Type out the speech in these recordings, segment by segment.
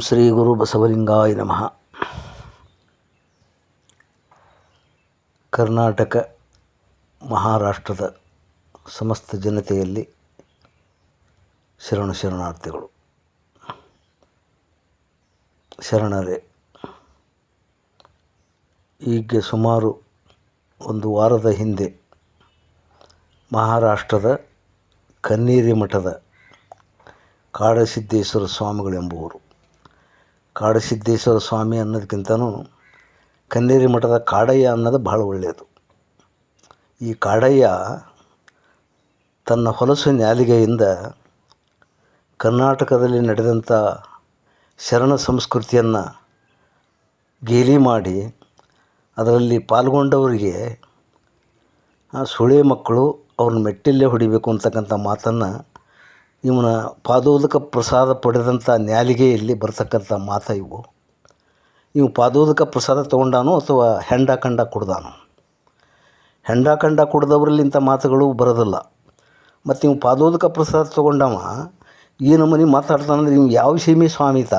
ಶ್ರೀ ಗುರು ಬಸವಲಿಂಗಾಯ ನಮಃ. ಕರ್ನಾಟಕ ಮಹಾರಾಷ್ಟ್ರದ ಸಮಸ್ತ ಜನತೆಯಲ್ಲಿ ಶರಣ ಶರಣಾರ್ಥಿಗಳು. ಶರಣರೇ ಈಗ ಸುಮಾರು ಒಂದು ವಾರದ ಹಿಂದೆ ಮಹಾರಾಷ್ಟ್ರದ ಕನ್ನೀರಿ ಮಠದ ಕಾಡಸಿದ್ದೇಶ್ವರ ಸ್ವಾಮಿಗಳೆಂಬುವರು ಕಾಡಸಿದ್ದೇಶ್ವರ ಸ್ವಾಮಿ ಅನ್ನೋದಕ್ಕಿಂತನೂ ಕನ್ನೇರಿ ಮಠದ ಕಾಡಯ್ಯ ಅನ್ನೋದು ಭಾಳ ಒಳ್ಳೆಯದು. ಈ ಕಾಡಯ್ಯ ತನ್ನ ಹೊಲಸು ನ್ಯಾಲಿಗೆಯಿಂದ ಕರ್ನಾಟಕದಲ್ಲಿ ನಡೆದಂಥ ಶರಣ ಸಂಸ್ಕೃತಿಯನ್ನು ಗೇಲಿ ಮಾಡಿ ಅದರಲ್ಲಿ ಪಾಲ್ಗೊಂಡವರಿಗೆ ಸುಳೆ ಮಕ್ಕಳು ಅವ್ರನ್ನ ಮೆಟ್ಟಿಲ್ಲೇ ಹೊಡಿಬೇಕು ಅಂತಕ್ಕಂಥ ಮಾತನ್ನು ಇವನ ಪಾದೋದಕ ಪ್ರಸಾದ ಪಡೆದಂಥ ನ್ಯಾಲಿಗೆಯಲ್ಲಿ ಬರ್ತಕ್ಕಂಥ ಮಾತು ಇವು. ಇವು ಪಾದೋದಕ ಪ್ರಸಾದ ತೊಗೊಂಡಾನು ಅಥವಾ ಹೆಂಡ ಕಂಡ ಕುಡ್ದಾನು? ಹೆಂಡ ಕಂಡ ಕುಡ್ದವ್ರಲ್ಲಿ ಇಂಥ ಮಾತುಗಳು ಬರೋದಿಲ್ಲ. ಮತ್ತು ಇವು ಪಾದೋದಕ ಪ್ರಸಾದ ತೊಗೊಂಡವ ಏನು ಮನೆ ಮಾತಾಡ್ತಾನಂದ್ರೆ ಇವು ಯಾವ ಸೀಮೆ ಸ್ವಾಮಿತ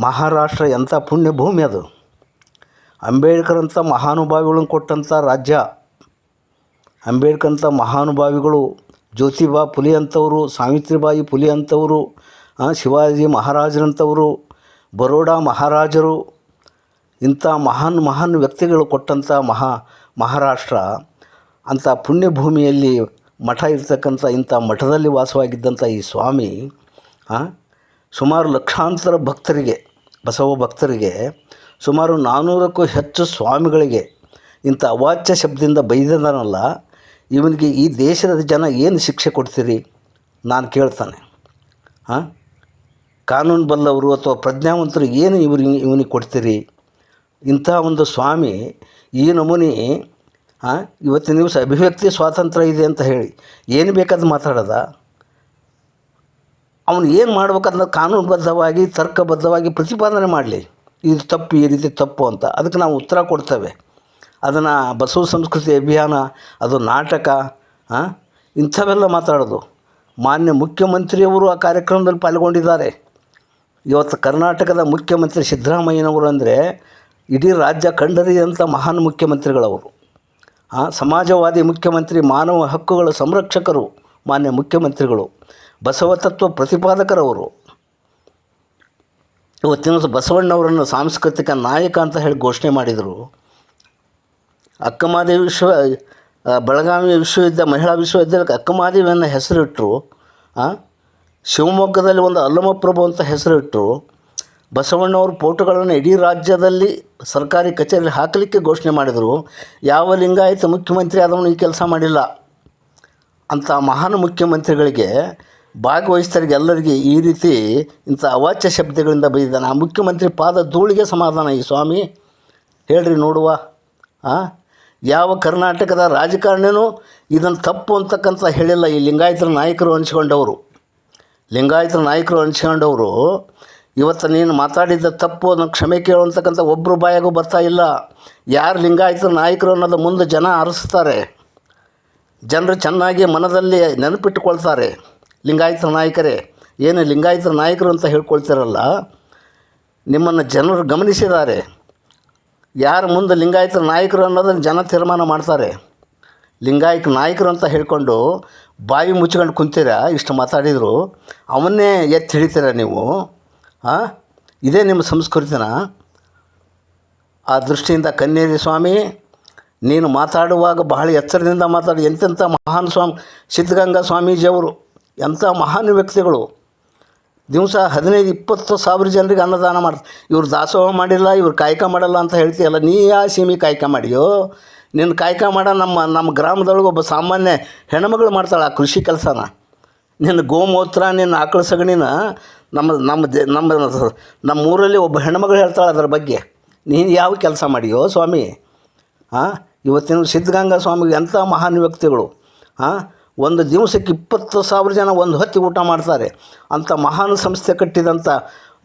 ಮಹಾರಾಷ್ಟ್ರ ಎಂಥ ಪುಣ್ಯ ಭೂಮಿ ಅದು. ಅಂಬೇಡ್ಕರ್ ಅಂತ ಮಹಾನುಭಾವಿಗಳನ್ನು ಕೊಟ್ಟಂಥ ರಾಜ್ಯ. ಅಂಬೇಡ್ಕರ್ ಅಂತ ಮಹಾನುಭಾವಿಗಳು ಜ್ಯೋತಿಬಾ ಪುಲಿ ಅಂಥವರು ಸಾವಿತ್ರಿಬಾಯಿ ಪುಲಿ ಅಂಥವರು ಶಿವಾಜಿ ಮಹಾರಾಜರಂಥವರು ಬರೋಡಾ ಮಹಾರಾಜರು, ಇಂಥ ಮಹಾನ್ ಮಹಾನ್ ವ್ಯಕ್ತಿಗಳು ಕೊಟ್ಟಂಥ ಮಹಾ ಮಹಾರಾಷ್ಟ್ರ, ಅಂಥ ಪುಣ್ಯಭೂಮಿಯಲ್ಲಿ ಮಠ ಇರ್ತಕ್ಕಂಥ ಇಂಥ ಮಠದಲ್ಲಿ ವಾಸವಾಗಿದ್ದಂಥ ಈ ಸ್ವಾಮಿ ಸುಮಾರು ಲಕ್ಷಾಂತರ ಭಕ್ತರಿಗೆ, ಬಸವ ಭಕ್ತರಿಗೆ, ಸುಮಾರು ನಾನ್ನೂರಕ್ಕೂ ಹೆಚ್ಚು ಸ್ವಾಮಿಗಳಿಗೆ ಇಂಥ ಅವಾಚ್ಯ ಶಬ್ದದಿಂದ ಬೈದನಲ್ಲ ಇವನಿಗೆ ಈ ದೇಶದ ಜನ ಏನು ಶಿಕ್ಷೆ ಕೊಡ್ತೀರಿ? ನಾನು ಕೇಳ್ತಾನೆ. ಹಾಂ? ಕಾನೂನು ಬಲ್ಲವರು ಅಥವಾ ಪ್ರಜ್ಞಾವಂತರು ಏನು ಇವರು ಇವನಿಗೆ ಕೊಡ್ತೀರಿ? ಇಂಥ ಒಂದು ಸ್ವಾಮಿ ಈ ನಮೂನಿ, ಹಾಂ? ಇವತ್ತಿನ ದಿವಸ ಅಭಿವ್ಯಕ್ತಿ ಸ್ವಾತಂತ್ರ್ಯ ಇದೆ ಅಂತ ಹೇಳಿ ಏನು ಬೇಕಾದ ಮಾತಾಡೋದ? ಅವನು ಏನು ಮಾಡ್ಬೇಕಂದ್ರೆ ಕಾನೂನುಬದ್ಧವಾಗಿ, ತರ್ಕಬದ್ಧವಾಗಿ ಪ್ರತಿಪಾದನೆ ಮಾಡಲಿ. ಇದು ತಪ್ಪು, ಈ ರೀತಿ ತಪ್ಪು ಅಂತ. ಅದಕ್ಕೆ ನಾವು ಉತ್ತರ ಕೊಡ್ತೇವೆ. ಅದನ್ನು ಬಸವ ಸಂಸ್ಕೃತಿ ಅಭಿಯಾನ, ಅದು ನಾಟಕ ಇಂಥವೆಲ್ಲ ಮಾತಾಡೋದು. ಮಾನ್ಯ ಮುಖ್ಯಮಂತ್ರಿಯವರು ಆ ಕಾರ್ಯಕ್ರಮದಲ್ಲಿ ಪಾಲ್ಗೊಂಡಿದ್ದಾರೆ. ಇವತ್ತು ಕರ್ನಾಟಕದ ಮುಖ್ಯಮಂತ್ರಿ ಸಿದ್ದರಾಮಯ್ಯನವರು ಅಂದರೆ ಇಡೀ ರಾಜ್ಯ ಕಂಡರಿಯಂಥ ಮಹಾನ್ ಮುಖ್ಯಮಂತ್ರಿಗಳವರು. ಸಮಾಜವಾದಿ ಮುಖ್ಯಮಂತ್ರಿ, ಮಾನವ ಹಕ್ಕುಗಳ ಸಂರಕ್ಷಕರು, ಮಾನ್ಯ ಮುಖ್ಯಮಂತ್ರಿಗಳು, ಬಸವ ತತ್ವ ಪ್ರತಿಪಾದಕರವರು. ಇವತ್ತಿನ ಬಸವಣ್ಣವರನ್ನು ಸಾಂಸ್ಕೃತಿಕ ನಾಯಕ ಅಂತ ಹೇಳಿ ಘೋಷಣೆ ಮಾಡಿದರು. ಅಕ್ಕಮಹಾದೇವಿ ವಿಶ್ವ ಬೆಳಗಾವಿ ವಿಶ್ವವಿದ್ಯ, ಮಹಿಳಾ ವಿಶ್ವವಿದ್ಯಾಲಯಕ್ಕೆ ಅಕ್ಕಮಹಾದೇವಿ ಅನ್ನೋ ಹೆಸರಿಟ್ಟರು ಶಿವಮೊಗ್ಗದಲ್ಲಿ ಒಂದು ಅಲ್ಲಮಪ್ರಭು ಅಂತ ಹೆಸರಿಟ್ಟರು ಬಸವಣ್ಣವ್ರ ಫೋಟೋಗಳನ್ನು ಇಡೀ ರಾಜ್ಯದಲ್ಲಿ ಸರ್ಕಾರಿ ಕಚೇರಿಯಲ್ಲಿ ಹಾಕಲಿಕ್ಕೆ ಘೋಷಣೆ ಮಾಡಿದರು. ಯಾವ ಲಿಂಗಾಯತ ಮುಖ್ಯಮಂತ್ರಿ ಆದವನು ಈ ಕೆಲಸ ಮಾಡಿಲ್ಲ ಅಂಥ ಮಹಾನ್ ಮುಖ್ಯಮಂತ್ರಿಗಳಿಗೆ ಭಾಗವಹಿಸ್ತರಿಗೆ ಎಲ್ಲರಿಗೆ ಈ ರೀತಿ ಇಂಥ ಅವಾಚ್ಯ ಶಬ್ದಗಳಿಂದ ಬೈದಿದ್ದಾನೆ. ಆ ಮುಖ್ಯಮಂತ್ರಿ ಪಾದ ಧೂಳಿಗೆ ಸಮಾಧಾನ ಈ ಸ್ವಾಮಿ. ಹೇಳ್ರಿ ನೋಡುವ, ಆ? ಯಾವ ಕರ್ನಾಟಕದ ರಾಜಕಾರಣಿನೂ ಇದನ್ನು ತಪ್ಪು ಅಂತಕ್ಕಂಥ ಹೇಳಿಲ್ಲ ಈ ಲಿಂಗಾಯತರ ನಾಯಕರು ಹಂಚ್ಕೊಂಡವರು ಲಿಂಗಾಯತರ ನಾಯಕರು ಹಂಚ್ಕೊಂಡವರು ಇವತ್ತು ನೀನು ಮಾತಾಡಿದ್ದ ತಪ್ಪು ಅದನ್ನು ಕ್ಷಮೆ ಕೇಳುವಂತಕ್ಕಂಥ ಒಬ್ಬರು ಬಾಯಾಗೂ ಬರ್ತಾ ಇಲ್ಲ. ಯಾರು ಲಿಂಗಾಯತರ ನಾಯಕರು ಅನ್ನೋದು ಮುಂದೆ ಜನ ಆರಿಸ್ತಾರೆ ಜನರು ಚೆನ್ನಾಗಿ ಮನದಲ್ಲಿ ನೆನಪಿಟ್ಟುಕೊಳ್ತಾರೆ. ಲಿಂಗಾಯತ ನಾಯಕರೇ, ಏನು ಲಿಂಗಾಯತರ ನಾಯಕರು ಅಂತ ಹೇಳ್ಕೊಳ್ತಿರಲ್ಲ, ನಿಮ್ಮನ್ನು ಜನರು ಗಮನಿಸಿದ್ದಾರೆ. ಯಾರು ಮುಂದೆ ಲಿಂಗಾಯತ ನಾಯಕರು ಅನ್ನೋದನ್ನು ಜನ ತೀರ್ಮಾನ ಮಾಡ್ತಾರೆ. ಲಿಂಗಾಯತ ನಾಯಕರು ಅಂತ ಹೇಳ್ಕೊಂಡು ಬಾಯಿ ಮುಚ್ಕೊಂಡು ಕುಂತೀರ, ಇಷ್ಟು ಮಾತಾಡಿದರು, ಅವನ್ನೇ ಎತ್ತಿ ಹಿಡಿತೀರ ನೀವು? ಹಾಂ ಇದೇ ನಿಮ್ಮ ಸಂಸ್ಕೃತಿನ? ಆ ದೃಷ್ಟಿಯಿಂದ ಕನ್ನೇರಿ ಸ್ವಾಮಿ, ನೀನು ಮಾತಾಡುವಾಗ ಬಹಳ ಎಚ್ಚರದಿಂದ ಮಾತಾಡಿ. ಎಂತೆಂಥ ಮಹಾನ್ ಸ್ವಾಮಿ, ಸಿದ್ಧಗಂಗಾ ಸ್ವಾಮೀಜಿಯವರು, ಎಂಥ ಮಹಾನ್ ವ್ಯಕ್ತಿಗಳು. ದಿವಸ ಹದಿನೈದು, ಇಪ್ಪತ್ತು ಸಾವಿರ ಜನರಿಗೆ ಅನ್ನದಾನ ಮಾಡ್ತಾರೆ ಇವ್ರು ದಾಸೋಹ ಮಾಡಿಲ್ಲ, ಇವ್ರು ಕಾಯಕ ಮಾಡಲ್ಲ ಅಂತ ಹೇಳ್ತೀಯಲ್ಲ, ನೀ ಯಾ ಸೀಮಿ ಕಾಯಕ ಮಾಡಿಯೋ? ನಿನ್ನ ಕಾಯಕ ಮಾಡ, ನಮ್ಮ ನಮ್ಮ ಗ್ರಾಮದೊಳಗೆ ಒಬ್ಬ ಸಾಮಾನ್ಯ ಹೆಣ್ಮಗಳು ಮಾಡ್ತಾಳೆ ಆ ಕೃಷಿ ಕೆಲಸನ. ನಿನ್ನ ಗೋಮೂತ್ರ, ನಿನ್ನ ಆಕಳ ಸಗಣಿನ ನಮ್ಮ ನಮ್ಮ ದೆ ನಮ್ಮ ನಮ್ಮ ಊರಲ್ಲಿ ಒಬ್ಬ ಹೆಣ್ಮಗಳು ಹೇಳ್ತಾಳೆ ಅದರ ಬಗ್ಗೆ. ನೀನು ಯಾವ ಕೆಲಸ ಮಾಡಿಯೋ ಸ್ವಾಮಿ? ಹಾಂ ಇವತ್ತಿನ ಸಿದ್ಧಗಂಗಾ ಸ್ವಾಮಿಗೆ ಎಂಥ ಮಹಾನ್ ವ್ಯಕ್ತಿಗಳು. ಹಾಂ ಒಂದು ದಿವಸಕ್ಕೆ ಇಪ್ಪತ್ತು ಸಾವಿರ ಜನ ಒಂದು ಹೊತ್ತಿ ಊಟ ಮಾಡ್ತಾರೆ. ಅಂಥ ಮಹಾನ್ ಸಂಸ್ಥೆ ಕಟ್ಟಿದಂಥ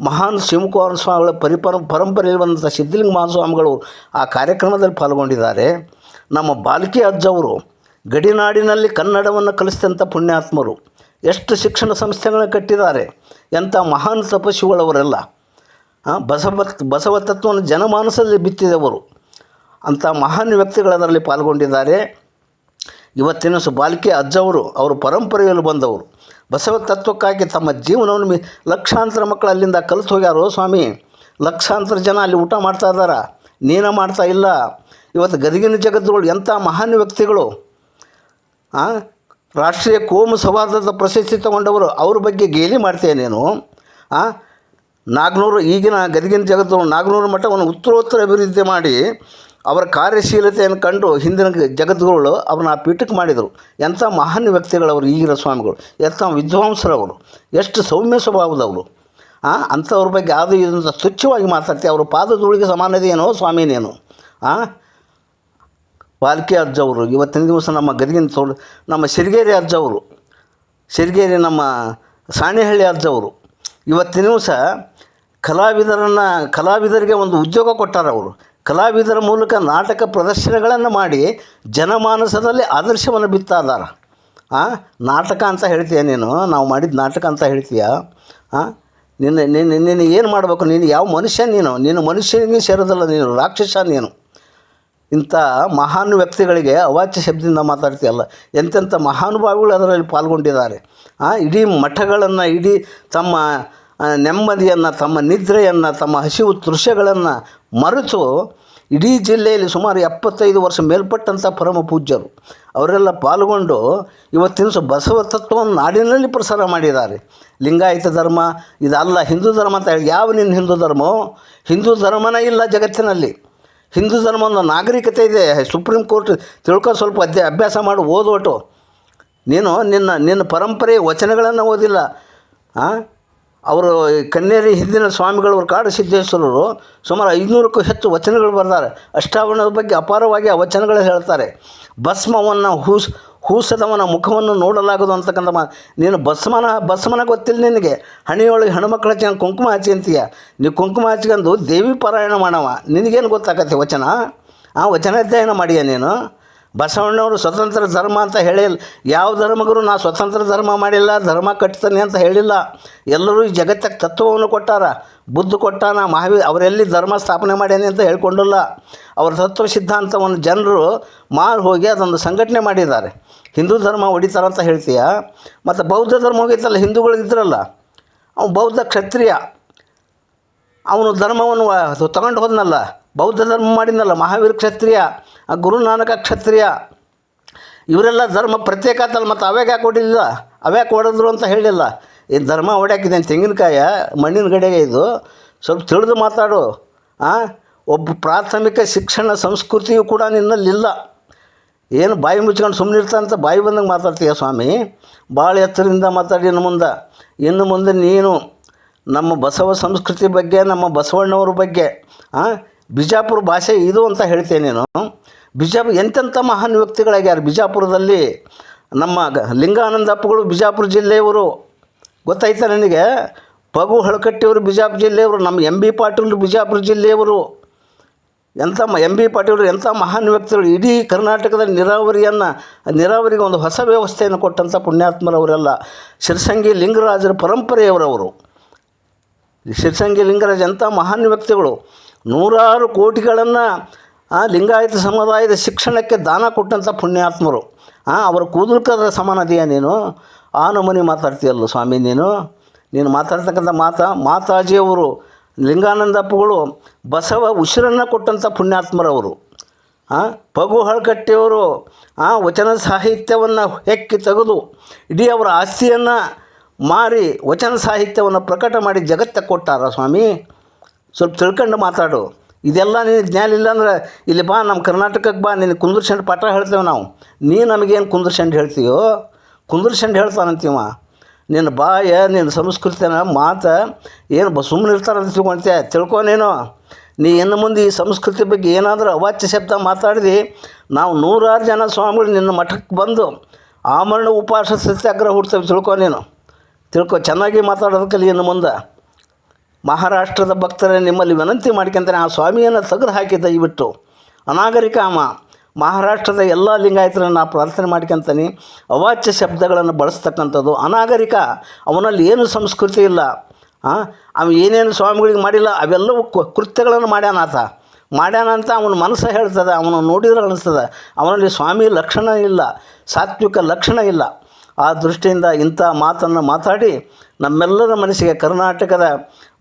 ಮಹಾನ್ ಶಿವಕುಮಾರ ಸ್ವಾಮಿಗಳ ಪರಿಪರ ಪರಂಪರೆಯಲ್ಲಿ ಬಂದಂಥ ಸಿದ್ಧಲಿಂಗ ಮಹಾಸ್ವಾಮಿಗಳು ಆ ಕಾರ್ಯಕ್ರಮದಲ್ಲಿ ಪಾಲ್ಗೊಂಡಿದ್ದಾರೆ. ನಮ್ಮ ಬಾಲ್ಕಿ ಅಜ್ಜವರು ಗಡಿನಾಡಿನಲ್ಲಿ ಕನ್ನಡವನ್ನು ಕಲಿಸಿದಂಥ ಪುಣ್ಯಾತ್ಮರು ಎಷ್ಟು ಶಿಕ್ಷಣ ಸಂಸ್ಥೆಗಳನ್ನ ಕಟ್ಟಿದ್ದಾರೆ. ಎಂಥ ಮಹಾನ್ ತಪಸ್ವಿಗಳವರೆಲ್ಲ ಆ, ಬಸವ ಬಸವ ತತ್ವವನ್ನು ಜನಮಾನಸದಲ್ಲಿ ಬಿತ್ತಿದವರು. ಅಂಥ ಮಹಾನ್ ವ್ಯಕ್ತಿಗಳದರಲ್ಲಿ ಪಾಲ್ಗೊಂಡಿದ್ದಾರೆ. ಇವತ್ತಿನ ಸು ಬಾಲಿಕೆ ಅಜ್ಜವರು, ಅವರು ಪರಂಪರೆಯಲ್ಲಿ ಬಂದವರು. ಬಸವ ತತ್ವಕ್ಕಾಗಿ ತಮ್ಮ ಜೀವನವನ್ನು ಲಕ್ಷಾಂತರ ಮಕ್ಕಳು ಅಲ್ಲಿಂದ ಕಲಿತು ಹೋಗ್ಯಾರೋ ಸ್ವಾಮಿ? ಲಕ್ಷಾಂತರ ಜನ ಅಲ್ಲಿ ಊಟ ಮಾಡ್ತಾ ಇದ್ದಾರ? ನೀನ ಮಾಡ್ತಾ ಇಲ್ಲ. ಇವತ್ತು ಗದಗಿನ ಜಗತ್ತುಗಳು ಎಂಥ ಮಹಾನ್ ವ್ಯಕ್ತಿಗಳು? ರಾಷ್ಟ್ರೀಯ ಕೋಮು ಸೌಹಾರ್ದದ ಪ್ರಶಸ್ತಿ ತಗೊಂಡವರು, ಅವ್ರ ಬಗ್ಗೆ ಗೇಲಿ ಮಾಡ್ತೀಯ ನೀನು? ನಾಗ್ನೂರು ಈಗಿನ ಗದಗಿನ ಜಗತ್ತು ನಾಗ್ನೂರು ಮಠವನ್ನು ಉತ್ತರೋತ್ತರ ಅಭಿವೃದ್ಧಿ ಮಾಡಿ ಅವರ ಕಾರ್ಯಶೀಲತೆಯನ್ನು ಕಂಡು ಹಿಂದಿನ ಜಗದ್ಗುರುಗಳು ಅವ್ರನ್ನ ಆ ಪೀಠಕ್ಕೆ ಮಾಡಿದರು. ಎಂಥ ಮಹಾನ್ ವ್ಯಕ್ತಿಗಳವರು ಈಗಿನ ಸ್ವಾಮಿಗಳು. ಎಂಥ ವಿದ್ವಾಂಸರವರು. ಎಷ್ಟು ಸೌಮ್ಯ ಸ್ವಭಾವದವರು. ಆ, ಅಂಥವ್ರ ಬಗ್ಗೆ ಅದು ಇದನ್ನು ತುಚ್ಛವಾಗಿ ಮಾತಾಡ್ತೀವಿ ಅವರು ಪಾದಧೂಳಿಗೆ ಸಮಾನದೇನೋ ಸ್ವಾಮಿನೇನು. ಹಾಂ ಪಾಲ್ಕೆ ಅಜ್ಜವರು ಇವತ್ತಿನ ದಿವಸ ನಮ್ಮ ಗದಗಿನ ತೋಳು ನಮ್ಮ ಸಿರಿಗೇರಿ ಅಜ್ಜವರು ಸಿರಿಗೇರಿ ನಮ್ಮ ಸಾಣೆಹಳ್ಳಿ ಅಜ್ಜವರು. ಇವತ್ತಿನ ದಿವಸ ಕಲಾವಿದರನ್ನು ಕಲಾವಿದರಿಗೆ ಒಂದು ಉದ್ಯೋಗ ಕೊಟ್ಟಾರ ಅವರು ಕಲಾವಿದರ ಮೂಲಕ ನಾಟಕ ಪ್ರದರ್ಶನಗಳನ್ನು ಮಾಡಿ ಜನಮಾನಸದಲ್ಲಿ ಆದರ್ಶವನ್ನು ಬಿತ್ತಾದಾರ ಹಾಂ ನಾಟಕ ಅಂತ ಹೇಳ್ತೀಯ ನೀನು? ನಾವು ಮಾಡಿದ ನಾಟಕ ಅಂತ ಹೇಳ್ತೀಯ? ನಿನ್ನ ನಿನ್ನ ನೀನು ಏನು ಮಾಡಬೇಕು? ನೀನು ಯಾವ ಮನುಷ್ಯ ನೀನು? ನೀನು ಮನುಷ್ಯನಿಗೆ ಸೇರೋದಲ್ಲ ನೀನು, ರಾಕ್ಷಸ ನೀನು. ಇಂಥ ಮಹಾನ್ ವ್ಯಕ್ತಿಗಳಿಗೆ ಅವಾಚ್ಯ ಶಬ್ದದಿಂದ ಮಾತಾಡ್ತೀಯಲ್ಲ. ಎಂತೆಂಥ ಮಹಾನುಭಾವಿಗಳು ಅದರಲ್ಲಿ ಪಾಲ್ಗೊಂಡಿದ್ದಾರೆ. ಇಡೀ ಮಠಗಳನ್ನು, ಇಡೀ ತಮ್ಮ ನೆಮ್ಮದಿಯನ್ನು, ತಮ್ಮ ನಿದ್ರೆಯನ್ನು, ತಮ್ಮ ಹಸಿವು ತೃಶ್ಯಗಳನ್ನು ಮರೆತು ಇಡೀ ಜಿಲ್ಲೆಯಲ್ಲಿ ಸುಮಾರು ಎಪ್ಪತ್ತೈದು ವರ್ಷ ಮೇಲ್ಪಟ್ಟಂಥ ಪರಮ ಪೂಜ್ಯರು. ಅವರೆಲ್ಲ ಪಾಲ್ಗೊಂಡು ಇವತ್ತಿನ ಸ ಬಸವ ತತ್ವವನ್ನು ನಾಡಿನಲ್ಲಿ ಪ್ರಸಾರ ಮಾಡಿದ್ದಾರೆ. ಲಿಂಗಾಯತ ಧರ್ಮ, ಇದಲ್ಲ ಹಿಂದೂ ಧರ್ಮ ಅಂತ ಹೇಳಿ, ಯಾವ ನಿನ್ನ ಹಿಂದೂ ಧರ್ಮೋ? ಹಿಂದೂ ಧರ್ಮನೇ ಇಲ್ಲ ಜಗತ್ತಿನಲ್ಲಿ. ಹಿಂದೂ ಧರ್ಮ ಒಂದು ನಾಗರಿಕತೆ ಇದೆ. ಸುಪ್ರೀಂ ಕೋರ್ಟ್ ತಿಳ್ಕೊ ಸ್ವಲ್ಪ ಅಧ್ಯ, ಅಭ್ಯಾಸ ಮಾಡಿ, ಓದೋಟು. ನೀನು ನಿನ್ನ ನಿನ್ನ ಪರಂಪರೆ ವಚನಗಳನ್ನು ಓದಿಲ್ಲ. ಆ? ಅವರು ಕನ್ನೇರಿ ಹಿಂದಿನ ಸ್ವಾಮಿಗಳು ಕಾಡು ಸಿದ್ದೇಶ್ವರರು ಸುಮಾರು ಐದುನೂರಕ್ಕೂ ಹೆಚ್ಚು ವಚನಗಳು ಬರ್ತಾರೆ. ಅಷ್ಟಾವಣದ ಬಗ್ಗೆ ಅಪಾರವಾಗಿ ಆ ವಚನಗಳು ಹೇಳ್ತಾರೆ. ಭಸ್ಮವನ್ನು ಹೂಸ್, ಹೂಸದವನ ಮುಖವನ್ನು ನೋಡಲಾಗದು ಅಂತಕ್ಕಂಥ ಮಾ, ನೀನು ಭಸ್ಮನ ಭಸ್ಮನ ಗೊತ್ತಿಲ್ಲ ನಿನಗೆ. ಹಣಿಯೊಳಗೆ ಹೆಣ್ಮಕ್ಳ ಹಚ್ಚಿ, ಕುಂಕುಮ ಹಚ್ಚಿ ಅಂತೀಯ. ನೀವು ಕುಂಕುಮ ಹಚ್ಕೊಂಡು ದೇವಿ ಪಾರಾಯಣ ಮಾಡವ. ನಿನಗೇನು ಗೊತ್ತಾಗತ್ತೆ ವಚನ? ಆ ವಚನ ಅಧ್ಯಯನ ಮಾಡಿಯ ನೀನು? ಬಸವಣ್ಣವರು ಸ್ವತಂತ್ರ ಧರ್ಮ ಅಂತ ಹೇಳಿಲ್ಲ. ಯಾವ ಧರ್ಮಗುರು ನಾ ಸ್ವತಂತ್ರ ಧರ್ಮ ಮಾಡಿಲ್ಲ, ಧರ್ಮ ಕಟ್ತಾನೆ ಅಂತ ಹೇಳಿಲ್ಲ. ಎಲ್ಲರೂ ಈ ಜಗತ್ತಕ್ಕೆ ತತ್ವವನ್ನು ಕೊಟ್ಟಾರ. ಬುದ್ಧ ಕೊಟ್ಟಾನ, ಮಹಾವಿ ಅವರೆಲ್ಲಿ ಧರ್ಮ ಸ್ಥಾಪನೆ ಮಾಡ್ಯಾನೆ ಅಂತ ಹೇಳ್ಕೊಂಡಿಲ್ಲ. ಅವ್ರ ತತ್ವ ಸಿದ್ಧಾಂತವನ್ನು ಜನರು ಮಾರು ಹೋಗಿ ಅದೊಂದು ಸಂಘಟನೆ ಮಾಡಿದ್ದಾರೆ. ಹಿಂದೂ ಧರ್ಮ ಹೊಡಿತಾರಂತ ಹೇಳ್ತೀಯ? ಮತ್ತು ಬೌದ್ಧ ಧರ್ಮ ಹೋಗೈತಲ್ಲ ಹಿಂದೂಗಳಿದ್ರಲ್ಲ ಅವನು ಬೌದ್ಧ ಕ್ಷತ್ರಿಯ. ಅವನು ಧರ್ಮವನ್ನು ತಗೊಂಡು ಹೋದ್ನಲ್ಲ. ಬೌದ್ಧ ಧರ್ಮ ಮಾಡಿದ್ನಲ್ಲ ಮಹಾವೀರ ಕ್ಷತ್ರಿಯ ಆ ಗುರುನಾನಕ ಕ್ಷತ್ರಿಯ ಇವರೆಲ್ಲ ಧರ್ಮ ಪ್ರತ್ಯೇಕ ಆತಲ್ಲ ಮತ್ತು ಅವ್ಯಾಕೆ ಯಾಕೆ ಹೊಡಿಲಿಲ್ಲ? ಅವ್ಯಾಕೆ ಹೊಡೆದ್ರು ಅಂತ ಹೇಳಿಲ್ಲ. ಈ ಧರ್ಮ ಹೊಡ್ಯಾಕಿದ್ದೇನೆ ತೆಂಗಿನಕಾಯ ಮಣ್ಣಿನ ಗಡೆಗೆ ಇದು. ಸ್ವಲ್ಪ ತಿಳಿದು ಮಾತಾಡು. ಆ? ಒಬ್ಬ ಪ್ರಾಥಮಿಕ ಶಿಕ್ಷಣ ಸಂಸ್ಕೃತಿಯು ಕೂಡ ನಿನ್ನಲ್ಲಿಲ್ಲ. ಏನು ಬಾಯಿ ಮುಚ್ಕೊಂಡು ಸುಮ್ಮನೆ ಇರ್ತಾನಂತ ಬಾಯಿ ಬಂದಂಗೆ ಮಾತಾಡ್ತೀಯ ಸ್ವಾಮಿ? ಭಾಳ ಎತ್ತರಿಂದ ಮಾತಾಡಿ ಇನ್ನು ಮುಂದೆ. ಇನ್ನು ಮುಂದೆ ನೀನು ನಮ್ಮ ಬಸವ ಸಂಸ್ಕೃತಿ ಬಗ್ಗೆ ನಮ್ಮ ಬಸವಣ್ಣವ್ರ ಬಗ್ಗೆ ಆ, ಬಿಜಾಪುರ ಭಾಷೆ ಇದು ಅಂತ ಹೇಳ್ತೇನೆ ನಾನು. ಬಿಜಾಪುರ ಎಂತೆಂಥ ಮಹಾನ್ ವ್ಯಕ್ತಿಗಳಾಗ್ಯಾರ ಬಿಜಾಪುರದಲ್ಲಿ ನಮ್ಮ ಲಿಂಗಾನಂದಪ್ಪಗಳು ಬಿಜಾಪುರ ಜಿಲ್ಲೆಯವರು. ಗೊತ್ತಾಯ್ತಾ ನನಗೆ? ಪಗು ಹಳಕಟ್ಟಿಯವರು ಬಿಜಾಪುರ ಜಿಲ್ಲೆಯವರು, ನಮ್ಮ ಎಂ ಬಿ ಪಾಟೀಲ್ ಬಿಜಾಪುರ ಜಿಲ್ಲೆಯವರು. ಎಂಥ ಮ ಎಂ ಬಿ ಪಾಟೀಲರು, ಎಂಥ ಮಹಾನ್ ವ್ಯಕ್ತಿಗಳು. ಇಡೀ ಕರ್ನಾಟಕದ ನೀರಾವರಿಯನ್ನು, ನೀರಾವರಿಗೆ ಒಂದು ಹೊಸ ವ್ಯವಸ್ಥೆಯನ್ನು ಕೊಟ್ಟಂಥ ಪುಣ್ಯಾತ್ಮರವರೆಲ್ಲ. ಶಿರಸಂಗಿ ಲಿಂಗರಾಜರ ಪರಂಪರೆಯವರವರು. ಶಿರಸಂಗಿ ಲಿಂಗರಾಜ್ ಎಂಥ ಮಹಾನ್ ವ್ಯಕ್ತಿಗಳು. ನೂರಾರು ಕೋಟಿಗಳನ್ನು, ಆ ಲಿಂಗಾಯತ ಸಮುದಾಯದ ಶಿಕ್ಷಣಕ್ಕೆ ದಾನ ಕೊಟ್ಟಂಥ ಪುಣ್ಯಾತ್ಮರು. ಅವರ ಕೂದಲ್ಕದ ಸಮಾನದೆಯಾ ನೀನು. ಆ ನಮೂನಿ ಮಾತಾಡ್ತೀಯಲ್ಲ ಸ್ವಾಮಿ ನೀನು? ನೀನು ಮಾತಾಡ್ತಕ್ಕಂಥ ಮಾತಾ, ಮಾತಾಜಿಯವರು, ಲಿಂಗಾನಂದಪ್ಪಗಳು ಬಸವ ಉಸಿರನ್ನು ಕೊಟ್ಟಂಥ ಪುಣ್ಯಾತ್ಮರವರು. ಪಗು ಹಳಕಟ್ಟಿಯವರು ಆ ವಚನ ಸಾಹಿತ್ಯವನ್ನು ಹೆಕ್ಕಿ ತೆಗೆದು ಇಡೀ ಅವರ ಆಸ್ತಿಯನ್ನು ಮಾರಿ ವಚನ ಸಾಹಿತ್ಯವನ್ನು ಪ್ರಕಟ ಮಾಡಿ ಜಗತ್ತಕ್ಕೆ ಕೊಟ್ಟಾರ ಸ್ವಾಮಿ? ಸ್ವಲ್ಪ ತಿಳ್ಕೊಂಡು ಮಾತಾಡು. ಇದೆಲ್ಲ ನಿನಗೆ ಜ್ಞಾನ ಇಲ್ಲ ಅಂದ್ರೆ ಇಲ್ಲಿ ಬಾ ನಮ್ಮ ಕರ್ನಾಟಕಕ್ಕೆ ಬಾ ನಿನಗೆ ಕುಂದ್ರಸಂಡು ಪಾಠ ಹೇಳ್ತೇವೆ ನಾವು. ನೀ ನಮಗೇನು ಕುಂದ್ರಸಂಡು ಹೇಳ್ತೀಯೋ? ಕುಂದ್ರಸಂಡು ಹೇಳ್ತಾನಂತೀವ. ನಿನ್ನ ಬಾಯ, ನಿನ್ನ ಸಂಸ್ಕೃತಿನ ಮಾತು ಏನು ಬ ಸುಮ್ಮನೆ ಇರ್ತಾರಂತ ತಿಳ್ಕೊಂತೆ ತಿಳ್ಕೊನೇನೋ ನೀ ಇನ್ನು ಮುಂದೆ ಈ ಸಂಸ್ಕೃತಿ ಬಗ್ಗೆ ಏನಾದರೂ ಅವಾಚ್ಯ ಶಬ್ದ ಮಾತಾಡಿದಿ ನಾವು ನೂರಾರು ಜನ ಸ್ವಾಮಿಗಳು ನಿನ್ನ ಮಠಕ್ಕೆ ಬಂದು ಆಮರಣ ಉಪವಾಸ ಸತ್ಯಾಗ್ರಹ ಹುಡ್ತೇವೆ ತಿಳ್ಕೊ ನೀನು. ತಿಳ್ಕೊ, ಚೆನ್ನಾಗಿ ಮಾತಾಡೋದಕ್ಕಲ್ಲಿ ಇನ್ನು ಮುಂದೆ. ಮಹಾರಾಷ್ಟ್ರದ ಭಕ್ತರೇ ನಿಮ್ಮಲ್ಲಿ ವಿನಂತಿ ಮಾಡ್ಕೊಂತಾನೆ, ಆ ಸ್ವಾಮಿಯನ್ನು ತೆಗೆದು ಹಾಕಿ ದಯವಿಟ್ಟು. ಅನಾಗರಿಕ ಅಮ ಮಹಾರಾಷ್ಟ್ರದ ಎಲ್ಲ ಲಿಂಗಾಯತರನ್ನು ನಾ ಪ್ರಾರ್ಥನೆ ಮಾಡ್ಕೊಂತಾನೆ. ಅವಾಚ್ಯ ಶಬ್ದಗಳನ್ನು ಬಳಸ್ತಕ್ಕಂಥದ್ದು ಅನಾಗರಿಕ. ಅವನಲ್ಲಿ ಏನು ಸಂಸ್ಕೃತಿ ಇಲ್ಲ. ಹಾಂ ಅವ ಏನೇನು ಸ್ವಾಮಿಗಳಿಗೆ ಮಾಡಿಲ್ಲ, ಅವೆಲ್ಲವೂ ಕೃತ್ಯಗಳನ್ನು ಮಾಡ್ಯಾನಾತ ಮಾಡ್ಯಾನಂತ ಅವನ ಮನಸ್ಸು ಹೇಳ್ತದೆ, ಅವನು ನೋಡಿದ್ರೆ ಅನಿಸ್ತದೆ. ಅವನಲ್ಲಿ ಸ್ವಾಮಿ ಲಕ್ಷಣ ಇಲ್ಲ, ಸಾತ್ವಿಕ ಲಕ್ಷಣ ಇಲ್ಲ. ಆ ದೃಷ್ಟಿಯಿಂದ ಇಂಥ ಮಾತನ್ನು ಮಾತಾಡಿ ನಮ್ಮೆಲ್ಲರ ಮನಸ್ಸಿಗೆ ಕರ್ನಾಟಕದ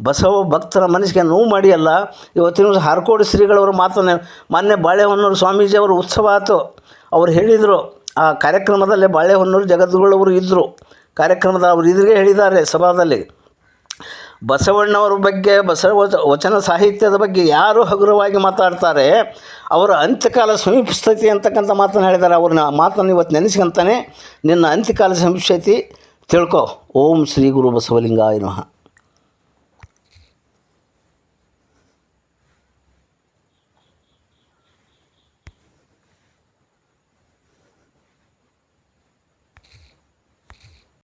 ಬಸವ ಭಕ್ತರ ಮನಸ್ಸಿಗೆ ನೋವು ಮಾಡಿಯಲ್ಲ ಇವತ್ತಿನ ಶ್ರೀಗಳವರು ಶ್ರೀಗಳವರ ಮಾತನ್ನು ಮೊನ್ನೆ ಬಾಳೆಹೊನ್ನೂರು ಸ್ವಾಮೀಜಿಯವರು ಉತ್ಸವ ಆಯಿತು ಅವ್ರು ಹೇಳಿದರು, ಆ ಕಾರ್ಯಕ್ರಮದಲ್ಲಿ ಬಾಳೆಹೊನ್ನೂರು ಜಗದ್ಗುಳವರು ಇದ್ದರು ಕಾರ್ಯಕ್ರಮದ ಅವರು ಇದ್ರಿಗೆ ಹೇಳಿದ್ದಾರೆ ಸಭಾದಲ್ಲಿ. ಬಸವಣ್ಣವರ ಬಗ್ಗೆ, ಬಸವ ವಚನ ಸಾಹಿತ್ಯದ ಬಗ್ಗೆ ಯಾರು ಹಗುರವಾಗಿ ಮಾತಾಡ್ತಾರೆ, ಅವರ ಅಂತ್ಯಕಾಲ ಸಮೀಪಿಸ್ತೈತಿ ಅಂತಕ್ಕಂಥ ಮಾತನ್ನು ಹೇಳಿದ್ದಾರೆ. ಅವ್ರನ್ನ ಮಾತನ್ನು ಇವತ್ತು ನೆನೆಸ್ಕೊಂತಾನೆ, ನಿನ್ನ ಅಂತ್ಯಕಾಲ ಸಮೀಪಿಸ್ತೈತಿ, ತಿಳ್ಕೊ. ಓಂ ಶ್ರೀ ಗುರು ಬಸವಲಿಂಗಾಯ ನಮಃ.